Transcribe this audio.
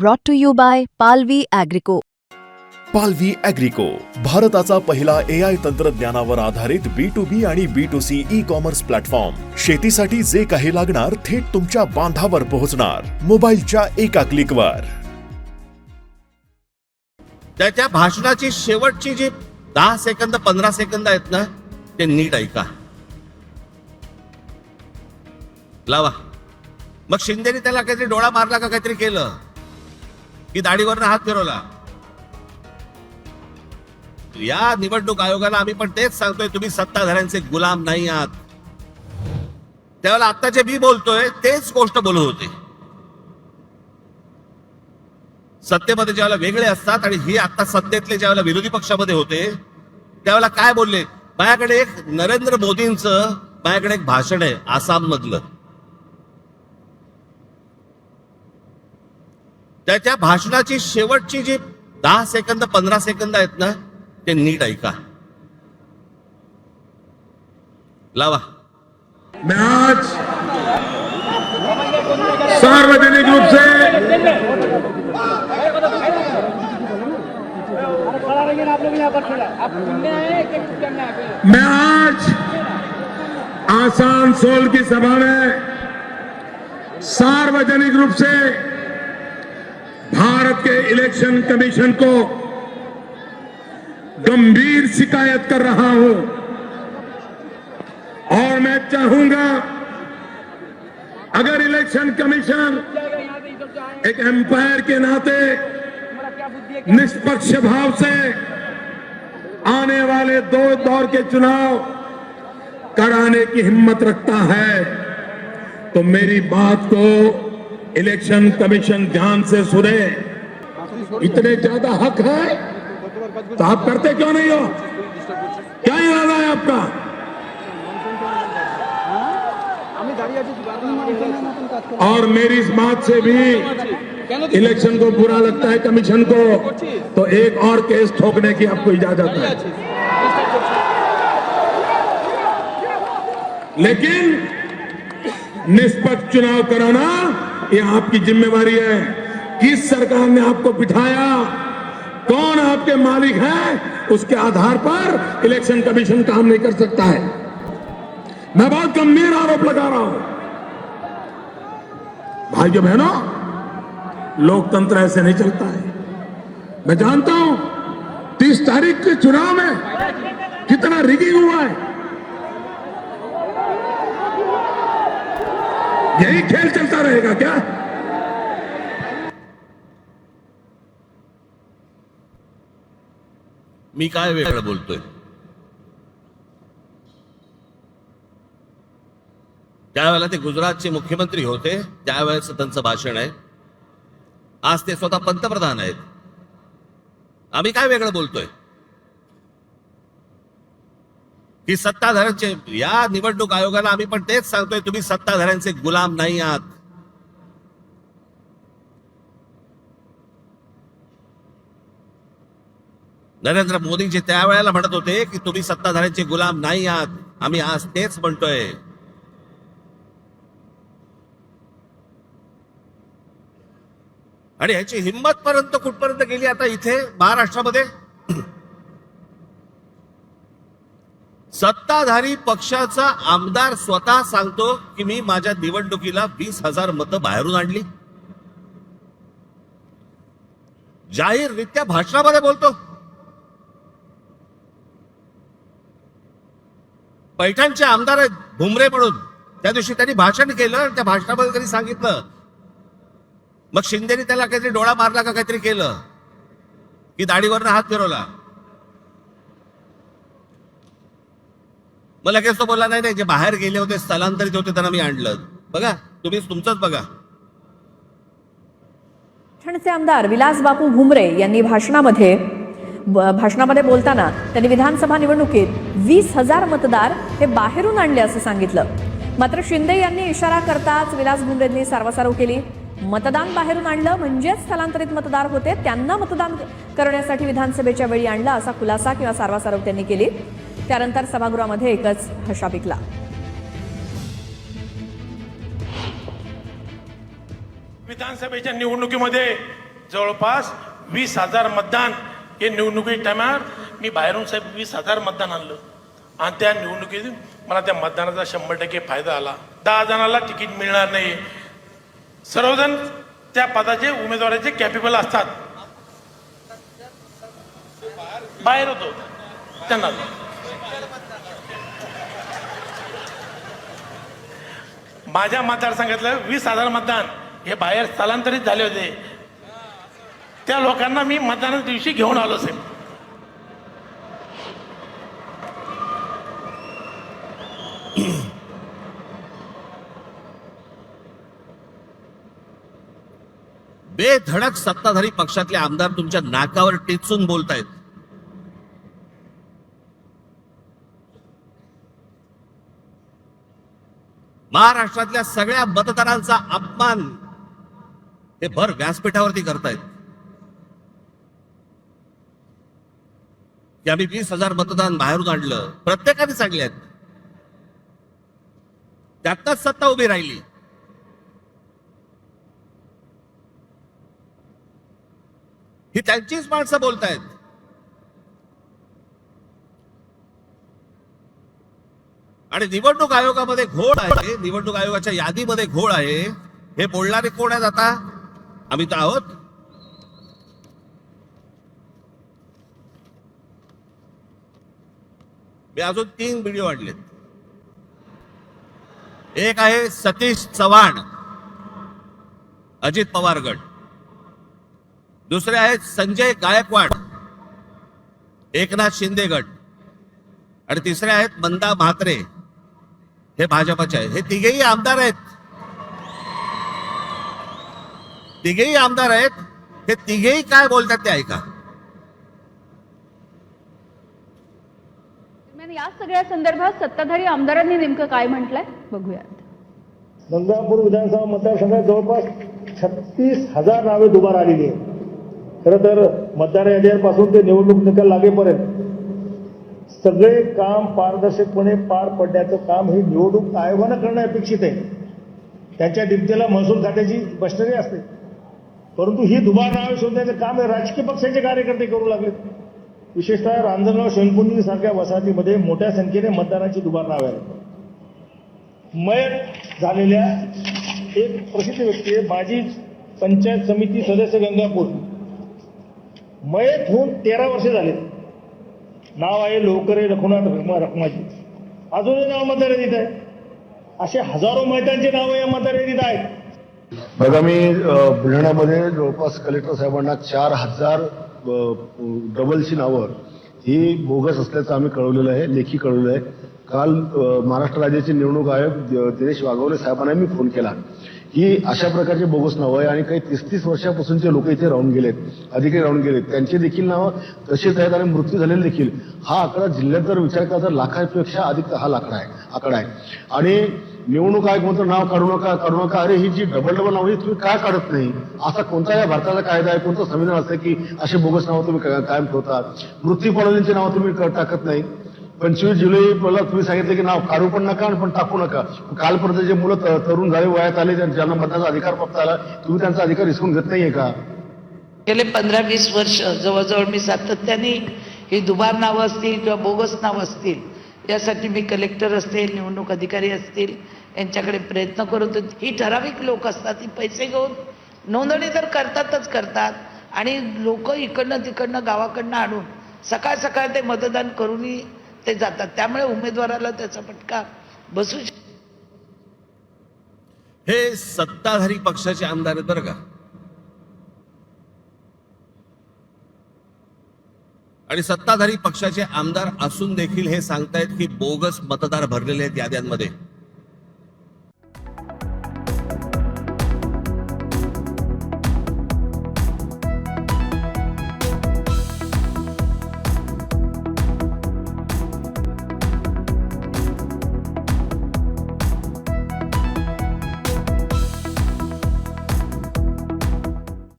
brought to you by Palvi Agrico. पालवी अॅग्रिको भारताचा पहिला ए आय तंत्रज्ञानावर आधारित बी टू बी आणि B to C e commerce platform शेतीसाठी जे काही लागणार थेट तुमच्या बांधावर पोहोचणार. मोबाईलच्या एका क्लिकवर त्याच्या भाषणाची शेवटची जी दहा सेकंद पंधरा सेकंद आहेत ना ते नीट ऐका. लावा. मग शिंदेने त्याला काहीतरी डोळा मारला का काहीतरी केलं? की दाढीवरनं हात फिरवला. या निवडणूक आयोगाला आम्ही पण तेच सांगतोय तुम्ही सत्ताधाऱ्यांचे गुलाम नाही आहात. त्यावेळेला आता जे मी बोलतोय तेच गोष्ट बोलत होते. सत्तेमध्ये ज्यावेळेला वेगळे असतात आणि ही आता सत्तेतले ज्यावेळेला विरोधी पक्षामध्ये होते त्यावेळेला काय बोलले? माझ्याकडे एक नरेंद्र मोदींचं माझ्याकडे एक भाषण आहे आसाम मधलं त्याच्या भाषणाची शेवटची जी दहा सेकंद पंधरा सेकंद आहेत ना ते नीट ऐका. लावा. मैं आज सार्वजनिक रूप से मैं आज आसानसोल की सभा में सार्वजनिक रूप से के इलेक्शन कमीशन को गंभीर शिकायत कर रहा हूँ। और मैं चाहूँगा, अगर इलेक्शन कमीशन एक एम्पायर के नाते निष्पक्ष भाव से आने वाले दो दौर के चुनाव कराने की हिम्मत रखता है तो मेरी बात को इलेक्शन कमीशन ध्यान से सुने। इतने ज़्यादा हक है? तो आप करते क्यों नहीं हो? क्या इरादा है आपका? और मेरी इस बात से भी इलेक्शन को बुरा लगता है कमीशन को तो एक और केस ठोकने की आपको इजाज़त है। लेकिन निष्पक्ष चुनाव कराना ये आपकी जिम्मेवारी है। किस सरकार ने आपको बिठाया? कौन आपके मालिक है? उसके आधार पर इलेक्शन कमीशन काम नहीं कर सकता है। मैं बहुत गंभीर आरोप लगा रहा हूँ। भाइयों बहनों, लोकतंत्र ऐसे नहीं चलता है। मैं जानता हूँ, तीस तारीख के चुनाव में कितना रिगिंग हुआ है। यही खेल चलता रहेगा क्या? मी काय वेगळं बोलतोय? त्यावेळेला ते गुजरातचे मुख्यमंत्री होते त्यावेळेस त्यांचं भाषण आहे. आज ते स्वतः पंतप्रधान आहेत. आम्ही काय वेगळं बोलतोय? की सत्ताधाऱ्यांचे या निवडणूक आयोगाला आम्ही पण तेच सांगतोय तुम्ही सत्ताधाऱ्यांचे गुलाम नाही आहात. नरेंद्र मोदीजी त्यावेळेला म्हणत होते की तुम्ही सत्ताधाऱ्यांचे गुलाम नाही आहात. आम्ही आज तेच म्हणतोय. आणि ह्याची हिंमत पर्यंत कुठपर्यंत गेली आता इथे महाराष्ट्रामध्ये? सत्ताधारी पक्षाचा आमदार स्वतः सांगतो की मी माझ्या निवडणुकीला वीस हजार मतं बाहेरून आणली. जाहीररित्या भाषणामध्ये बोलतो. पैठणचे आमदार आहेत भुमरे म्हणून. त्या दिवशी त्यांनी भाषण केलं आणि त्या भाषणामध्ये त्यांनी सांगितलं. मग शिंदेनी त्याला काहीतरी डोळा मारला का काहीतरी केलं? की दाढीवरनं हात फिरवला? मग लगेच तो बोलला नाही नाही जे बाहेर गेले होते स्थलांतरित होते त्यांना मी आणलं. बघा तुम्ही तुमचंच बघा. पैठणचे आमदार विलास बापू भुमरे यांनी भाषणामध्ये भाषणामध्ये बोलताना त्यांनी विधानसभा निवडणुकीत वीस हजार मतदार हे बाहेरून आणले असं सांगितलं. मात्र शिंदे यांनी इशारा करताच विलास भुमरेंनी सारवासारव केली. मतदान बाहेरून आणलं म्हणजेच स्थलांतरित मतदार होते त्यांना मतदान करण्यासाठी विधानसभेच्या वेळी आणलं असा खुलासा किंवा सारवासारव त्यांनी केली. त्यानंतर सभागृहामध्ये एकच हशा पिकला. विधानसभेच्या निवडणुकीमध्ये जवळपास वीस हजार मतदान हे निवडणुकी टायमार मी बाहेरून साहेब वीस हजार मतदान आणलं. आणि त्या निवडणुकीत मला त्या मतदानाचा शंभर टक्के फायदा आला. दहा जणाला तिकीट मिळणार नाही. सर्वजण त्या पदाचे उमेदवाराचे कॅपेबल असतात. बाहेर होतो. त्यांना. माझ्या मतदारसंघातलं वीस हजार मतदान हे बाहेर स्थलांतरित झाले होते. त्या लोकांना मी मतदानाच्या दिवशी घेऊन आलो साहेब. बेधडक सत्ताधारी पक्षातले आमदार तुमच्या नाकावर टिचून बोलतायत. महाराष्ट्रातल्या सगळ्या मतदारांचा अपमान हे भर व्यासपीठावरती करतायत. की आम्ही वीस हजार मतदान बाहेरून आणलं. प्रत्येकाने सांगल्यात त्यातच सत्ता उभी राहिली. ही त्यांचीच माणसं बोलतायत. आणि निवडणूक आयोगामध्ये घोळ आहे. निवडणूक आयोगाच्या यादीमध्ये घोळ आहे. हे बोलणारे कोण आहेत आता? आम्ही तर आहोत. ते अजून तीन व्हिडिओ आणलेत. एक आहे सतीश चव्हाण अजित पवार गट दुसरे आहेत संजय गायकवाड एकनाथ शिंदे गट आणि तिसरे आहेत मंदा म्हात्रे. हे भाजपचे आहेत. हे तिघेही आमदार आहेत. तिघेही आमदार आहेत. हे तिघेही काय बोलतात ते ऐका. पण या सगळ्या संदर्भात सत्ताधारी आमदारांनी नेमकं काय म्हटलंय? बघूयात. गंगापूर विधानसभा मतदारसंघात जवळपास छत्तीस हजार नावे दुबार आलेली आहेत. खरं तर मतदार यादीपासून ते निवडणूक निकाल लागेपर्यंत सगळे काम पारदर्शकपणे पार पडण्याचं काम हे निवडणूक आयोगानं करणं अपेक्षित आहे. त्यांच्या डिप्तेला महसूल खात्याची मशिनरी असते. परंतु ही दुबार नावे शोधण्याचं काम हे राजकीय पक्षाचे कार्यकर्ते करू लागले विशेषतः रांजणगाव शंकुंडी सारख्या वसाहतीमध्ये मोठ्या संख्येने मतदानाची दुबार नावे आहेत. मयत झालेल्या एक प्रसिद्ध व्यक्ती आहे माजी पंचायत समिती सदस्य गंगापूर. मयत होऊन तेरा वर्ष झाले. नाव आहे लोकरे रघुनाथ रखमा रखमाजी. अजूनही नाव मतदार यादीत आहे. असे हजारो मयतांचे नावं या मतदार यादीत आहेत. बघा मी बुलढाण्यामध्ये जवळपास कलेक्टर साहेबांना चार हजार डबलची नावं ही बोगस असल्याचं आम्ही कळवलेलं आहे लेखी कळवलं आहे. काल महाराष्ट्र राज्याचे निवडणूक आयोग दिनेश वाघवले साहेबांना मी फोन केला. ही अशा प्रकारचे बोगस नावं आहे आणि काही तीस तीस वर्षापासूनचे लोक इथे राहून गेलेत अधिकारी राहून गेलेत. त्यांची देखील नावं तशीच आहेत आणि मृत्यू झालेले देखील. हा आकडा जिल्ह्यात जर विचार केला तर लाखापेक्षा अधिक हा लाकडा आहे आकडा आहे. आणि निवडणूक आयोग म्हणतो नाव काढू नका काढू नका. अरे ही जी डबल डबल नाव ही तुम्ही काय काढत नाही? असा कोणता या भारताचा कायदा आहे कोणतं संविधान असतं की असे बोगस नावं तुम्ही कायम ठेवता मृत्यू पावलेल्यांची नावं तुम्ही टाकत नाही. पंचवीस जुलै मला तुम्ही सांगितलं की नाव काढू पण नका आणि पण टाकू नका. कालपर्यंत जे मुलं तरुण झाले वयात आले ज्यांना मतदानाचा अधिकार प्राप्त आला तुम्ही त्यांचा अधिकार हिसकून घेत नाहीये का? गेले पंधरा वीस वर्ष जवळजवळ मी सातत्याने ही दुबार नावं असतील किंवा बोगस नावं असतील यासाठी मी कलेक्टर असतील निवडणूक अधिकारी असतील यांच्याकडे प्रयत्न करत होते. ही ठराविक लोक असतात ही पैसे घेऊन नोंदणी तर करतातच करतात. आणि लोक इकडनं तिकडनं गावाकडनं आणून सकाळ सकाळ ते मतदान करूनही ते जातात. त्यामुळे उमेदवाराला त्याचा फटका बसू शकतो हे सत्ताधारी पक्षाचे आमदार आहेत बरं का. आणि सत्ताधारी पक्षाचे आमदार असून देखील हे सांगतायत की बोगस मतदार भरलेले आहेत याद्यांमध्ये.